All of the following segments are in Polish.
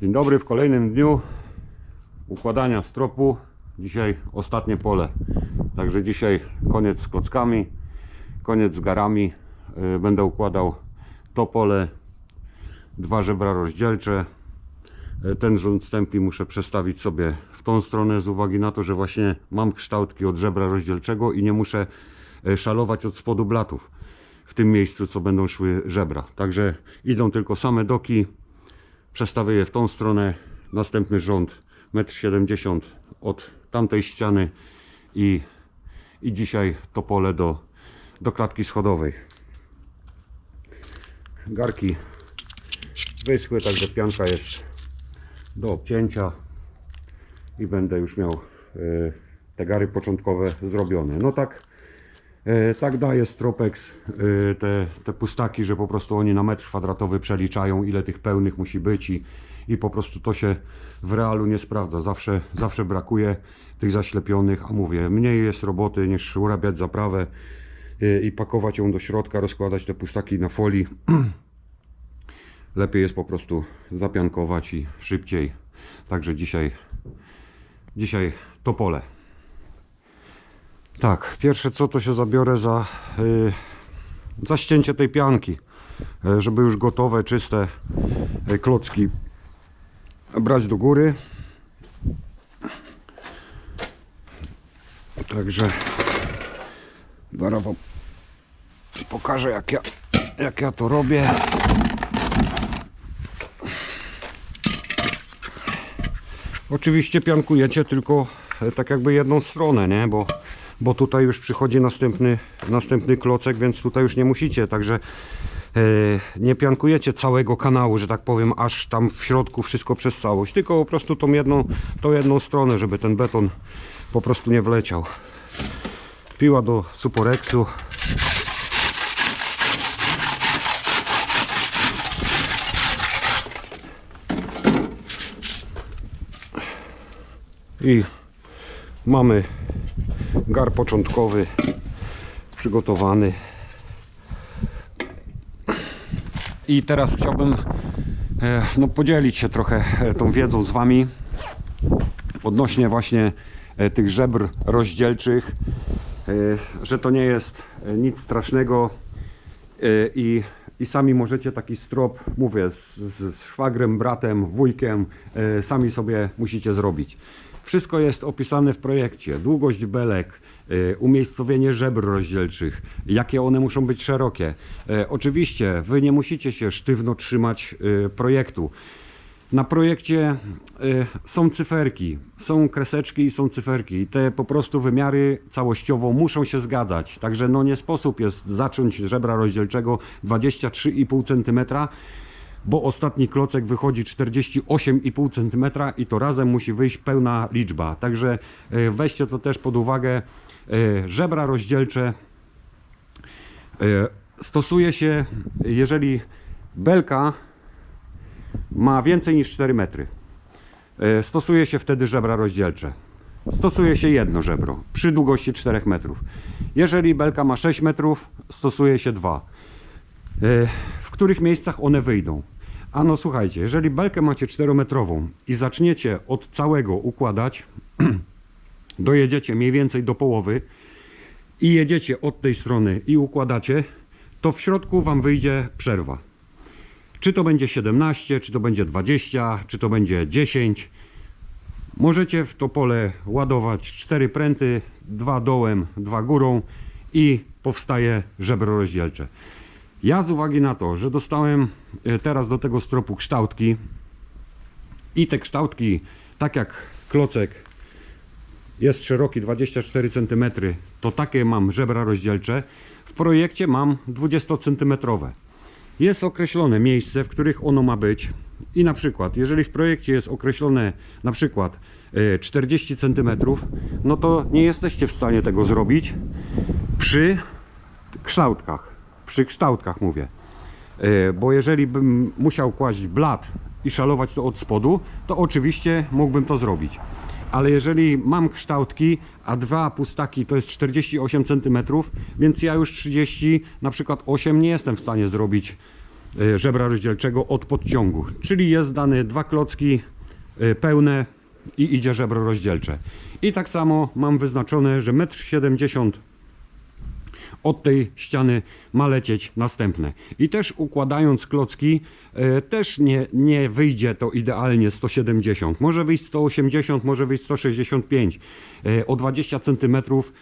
Dzień dobry, w kolejnym dniu układania stropu. Dzisiaj ostatnie pole. Także dzisiaj koniec z klockami, koniec z garami. Yy, Będę układał to pole, dwa żebra rozdzielcze. Yy, Ten rząd stępi muszę przestawić sobie w tą stronę z uwagi na to, że właśnie mam kształtki od żebra rozdzielczego i nie muszę yy, szalować od spodu blatów w tym miejscu, co będą szły żebra. Także idą tylko same doki, przestawię je w tą stronę, następny rząd 1,70 m od tamtej ściany i, i dzisiaj to pole do, do klatki schodowej. Garki wyschły, także pianka jest do obcięcia i będę już miał e, te gary początkowe zrobione. No tak, tak daje Stropex e, te, te pustaki, że po prostu oni na metr kwadratowy przeliczają ile tych pełnych musi być i, i po prostu to się w realu nie sprawdza. Zawsze, zawsze brakuje tych zaślepionych, a mówię, mniej jest roboty niż urabiać zaprawę e, i pakować ją do środka, rozkładać te pustaki na folii. Lepiej jest po prostu zapiankować i szybciej. Także dzisiaj, dzisiaj to pole. Tak, pierwsze co to się zabiorę za, yy, za ścięcie tej pianki, yy, żeby już gotowe, czyste yy, klocki brać do góry. Także zaraz wam pokażę jak ja, jak ja to robię. Oczywiście piankujecie tylko e, tak jakby jedną stronę, nie? Bo, bo tutaj już przychodzi następny, następny klocek, więc tutaj już nie musicie, także e, nie piankujecie całego kanału, że tak powiem, aż tam w środku wszystko przez całość, tylko po prostu tą jedną, tą jedną stronę, żeby ten beton po prostu nie wleciał. Piła do suporexu. I mamy gar początkowy przygotowany. I teraz chciałbym e, no, podzielić się trochę e, tą wiedzą z Wami odnośnie właśnie e, tych żebr rozdzielczych, że to nie jest nic strasznego i, i sami możecie taki strop, mówię, z, z szwagrem, bratem, wujkiem, sami sobie musicie zrobić. Wszystko jest opisane w projekcie. Długość belek, e, umiejscowienie żebr rozdzielczych, jakie one muszą być szerokie. E, Oczywiście wy nie musicie się sztywno trzymać e, projektu. Na projekcie y, są cyferki, są kreseczki i są cyferki. I te po prostu wymiary całościowo muszą się zgadzać. Także no nie sposób jest zacząć żebra rozdzielczego 23,5 cm, bo ostatni klocek wychodzi 48,5 cm i to razem musi wyjść pełna liczba. Także y, weźcie to też pod uwagę. Y, Żebra rozdzielcze y, stosuje się, jeżeli belka ma więcej niż 4 metry. E, Stosuje się wtedy żebra rozdzielcze. Stosuje się jedno żebro przy długości 4 metrów. Jeżeli belka ma 6 metrów, stosuje się dwa. E, W których miejscach one wyjdą? Ano słuchajcie, jeżeli belkę macie 4-metrową i zaczniecie od całego układać, dojedziecie mniej więcej do połowy i jedziecie od tej strony i układacie, to w środku Wam wyjdzie przerwa. Czy to będzie 17, czy to będzie 20, czy to będzie 10. Możecie w to pole ładować 4 pręty, dwa dołem, dwa górą i powstaje żebro rozdzielcze. Ja z uwagi na to, że dostałem e, teraz do tego stropu kształtki i te kształtki, tak jak klocek jest szeroki 24 cm, to takie mam żebra rozdzielcze. W projekcie mam 20 cm jest określone miejsce, w których ono ma być. I na przykład, jeżeli w projekcie jest określone na przykład e, 40 cm, no to nie jesteście w stanie tego zrobić przy kształtkach, przy kształtkach mówię, E, bo jeżeli bym musiał kłaść blat i szalować to od spodu, to oczywiście mógłbym to zrobić. Ale jeżeli mam kształtki, a dwa pustaki to jest 48 cm, więc ja już 30, na przykład 8 nie jestem w stanie zrobić e, żebra rozdzielczego od podciągu. Czyli jest dane dwa klocki e, pełne i idzie żebro rozdzielcze. I tak samo mam wyznaczone, że 1,70 m od tej ściany ma lecieć następne. I też układając klocki, e, też nie, nie wyjdzie to idealnie 170. Może wyjść 180, może wyjść 165. E, o 20 cm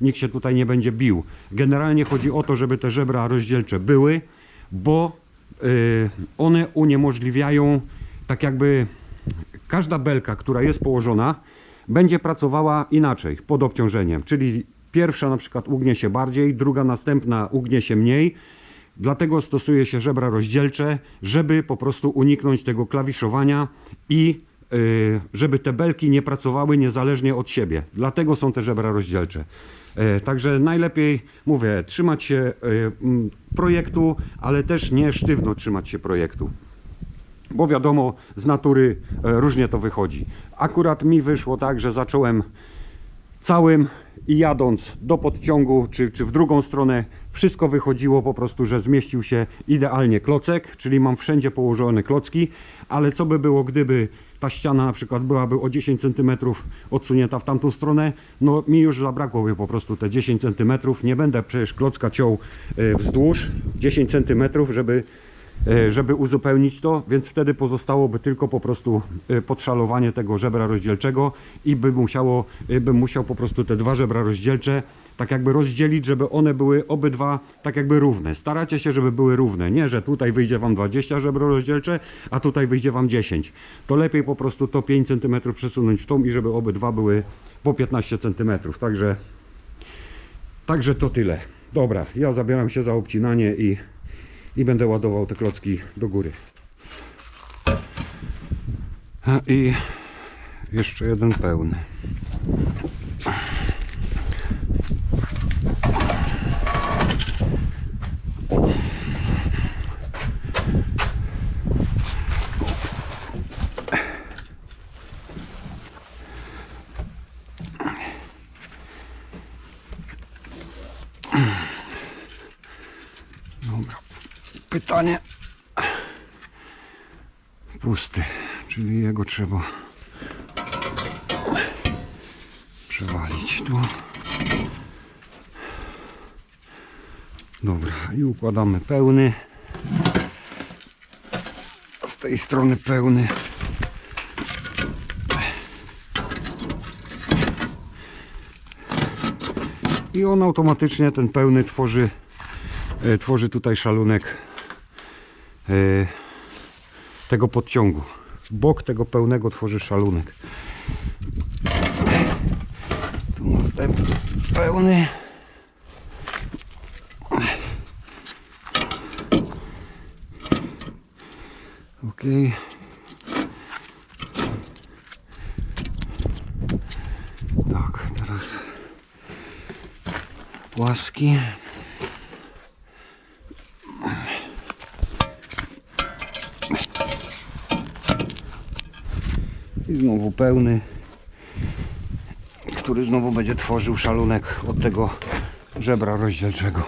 nikt się tutaj nie będzie bił. Generalnie chodzi o to, żeby te żebra rozdzielcze były, bo e, one uniemożliwiają tak jakby każda belka, która jest położona, będzie pracowała inaczej, pod obciążeniem. Czyli pierwsza na przykład ugnie się bardziej, druga następna ugnie się mniej. Dlatego stosuje się żebra rozdzielcze, żeby po prostu uniknąć tego klawiszowania i y, żeby te belki nie pracowały niezależnie od siebie. Dlatego są te żebra rozdzielcze. E, Także najlepiej, mówię, trzymać się mm, projektu, ale też nie sztywno trzymać się projektu bo wiadomo, z natury e, różnie to wychodzi. Akurat mi wyszło tak, że zacząłem całym i jadąc do podciągu, czy, czy w drugą stronę, wszystko wychodziło po prostu, że zmieścił się idealnie klocek, czyli mam wszędzie położone klocki, ale co by było, gdyby ta ściana na przykład byłaby o 10 cm odsunięta w tamtą stronę, no mi już zabrakłoby po prostu te 10 cm, nie będę przecież klocka ciął e, wzdłuż 10 cm, żeby żeby uzupełnić to, więc wtedy pozostałoby tylko po prostu e, podszalowanie tego żebra rozdzielczego i by musiało, e, bym musiał po prostu te dwa żebra rozdzielcze tak jakby rozdzielić, żeby one były obydwa tak jakby równe. Staracie się, żeby były równe. Nie, że tutaj wyjdzie Wam 20 żebro rozdzielcze, a tutaj wyjdzie Wam 10. To lepiej po prostu to 5 cm przesunąć w tą i żeby obydwa były po 15 cm. Także, także to tyle. Dobra, ja zabieram się za obcinanie i i będę ładował te klocki do góry. I jeszcze jeden pełny. Dobra. Pytanie. Pusty, czyli jego trzeba przewalić tu. Dobra, i układamy pełny. Z tej strony pełny. I on automatycznie ten pełny tworzy e, tworzy tutaj szalunek tego podciągu. Bok tego pełnego tworzy szalunek. Tu następny pełny. Ok. Tak, teraz płaski. I znowu pełny, który znowu będzie tworzył szalunek od tego żebra rozdzielczego.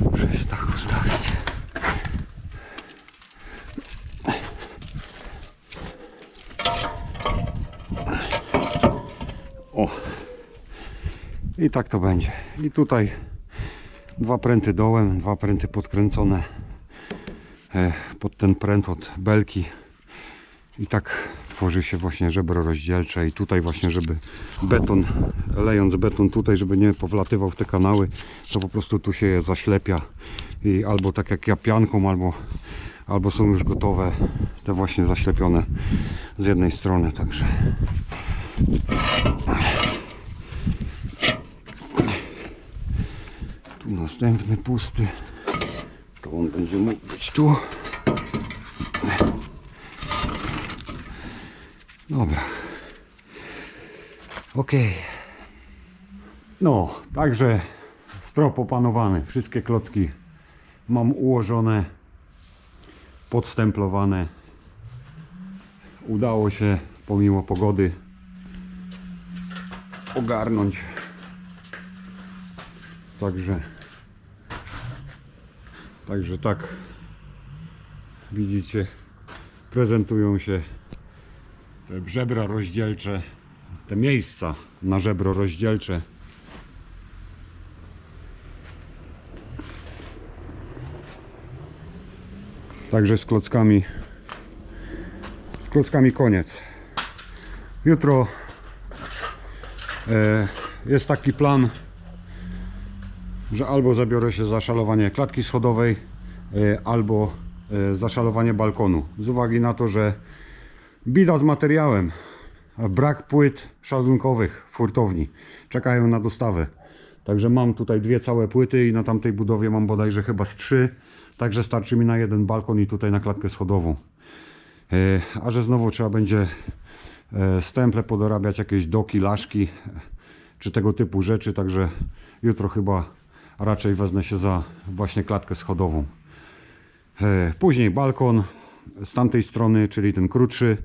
Muszę się tak ustawić. O. I tak to będzie. I tutaj dwa pręty dołem, dwa pręty podkręcone e, pod ten pręt od belki. I tak tworzy się właśnie żebro rozdzielcze i tutaj właśnie, żeby beton, lejąc beton tutaj, żeby nie powlatywał w te kanały, to po prostu tu się je zaślepia i albo tak jak ja pianką, albo, albo są już gotowe te właśnie zaślepione z jednej strony, także. Tu następny pusty. To on będzie mógł być tu Dobra. Ok. No, także strop opanowany. Wszystkie klocki mam ułożone, podstemplowane. Udało się pomimo pogody ogarnąć. Także Także tak widzicie, prezentują się te żebra rozdzielcze, te miejsca na żebro rozdzielcze. Także z klockami z klockami koniec. Jutro e, jest taki plan, że albo zabiorę się za szalowanie klatki schodowej, e, albo e, za szalowanie balkonu. Z uwagi na to, że bida z materiałem, brak płyt szalunkowych w hurtowni. Czekają na dostawę. Także mam tutaj dwie całe płyty i na tamtej budowie mam bodajże chyba z trzy. Także starczy mi na jeden balkon i tutaj na klatkę schodową. E, A że znowu trzeba będzie e, stemple podorabiać, jakieś doki, laszki e, czy tego typu rzeczy, także jutro chyba raczej wezmę się za właśnie klatkę schodową. Później balkon z tamtej strony, czyli ten krótszy,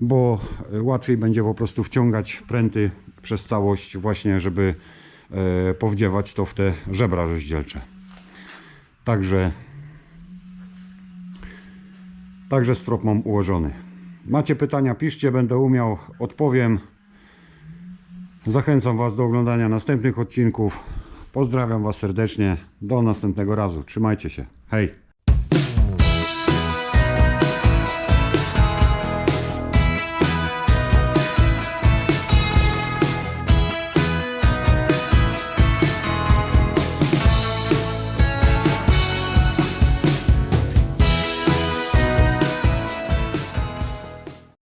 bo e, łatwiej będzie po prostu wciągać pręty przez całość właśnie, żeby e, powdziewać to w te żebra rozdzielcze. Także Także strop mam ułożony. Macie pytania, piszcie, będę umiał, odpowiem. Zachęcam Was do oglądania następnych odcinków. Pozdrawiam Was serdecznie. Do następnego razu. Trzymajcie się. Hej!